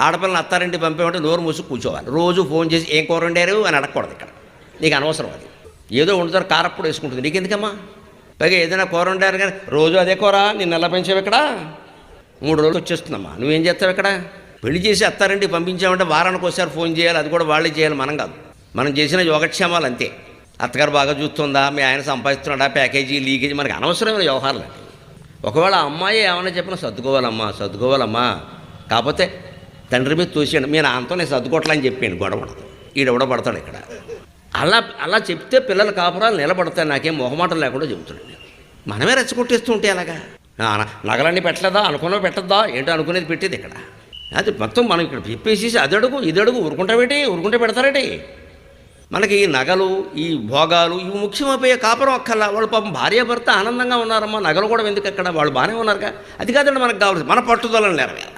ఆడపిల్లని అత్తారింటి పంపేమంటే నోరు మూసి కూర్చోవాలి. రోజు ఫోన్ చేసి ఏం కూర వండారు అని అడగకూడదు ఇక్కడ. నీకు అనవసరం అది. ఏదో వండుతారు కారప్పుడు వేసుకుంటుంది. నీకు ఎందుకమ్మా పైగా ఏదైనా కూర వండారు కానీ రోజు అదే కూర నిన్ను ఎలా పెంచావు ఇక్కడ? మూడు రోజులు వచ్చేస్తుందమ్మా. నువ్వేం చేస్తావు ఇక్కడ? పెళ్ళి చేసి అత్తారింటికి పంపించామంటే వారానికి ఒకసారి ఫోన్ చేయాలి. అది కూడా వాళ్ళే చేయాలి మనం కాదు. మనం చేసిన యోగక్షేమాలు అంతే. అత్తగారు బాగా చూస్తుందా? మీ ఆయన సంపాదిస్తున్నాడా? Package leakage? మనకి అనవసరమైన వ్యవహారాలు ఒకవేళ ఆ అమ్మాయి ఏమైనా చెప్పినా సర్దుకోవాలమ్మా సర్దుకోవాలమ్మా. కాకపోతే తండ్రి మీద తోసాడు. మీ నాన్నతో నేను సర్దుకోవట్లని చెప్పాను గొడవ. పడదు ఈడెవడ పడతాడు ఇక్కడ. అలా అలా చెప్తే పిల్లల కాపురాలు నిలబడతాయి. నాకేం మొహమాటం లేకుండా చెబుతున్నాను నేను. మనమే రెచ్చగొట్టేస్తూ ఉంటే అలాగా నగలన్నీ పెట్టలేదా? అనుకున్నవి పెట్టద్దా? ఏంటో అనుకునేది పెట్టేది ఇక్కడ. అది మొత్తం మనం ఇక్కడ చెప్పేసేసి అది అడుగు ఇది అడుగు ఊరుకుంటావేటి ఊరుకుంటే పెడతారేటి మనకి ఈ నగలు ఈ భోగాలు ఇవి ముఖ్యమైపోయే కాపురం అక్కర్లా వాళ్ళు పాపం భార్య భర్త ఆనందంగా ఉన్నారమ్మా. నగలు కూడా ఎందుకు అక్కడ వాళ్ళు బాగానే ఉన్నారుగా. అది కాదండి మనకు కావాలి మన పట్టుదలను నెరవేరాలి.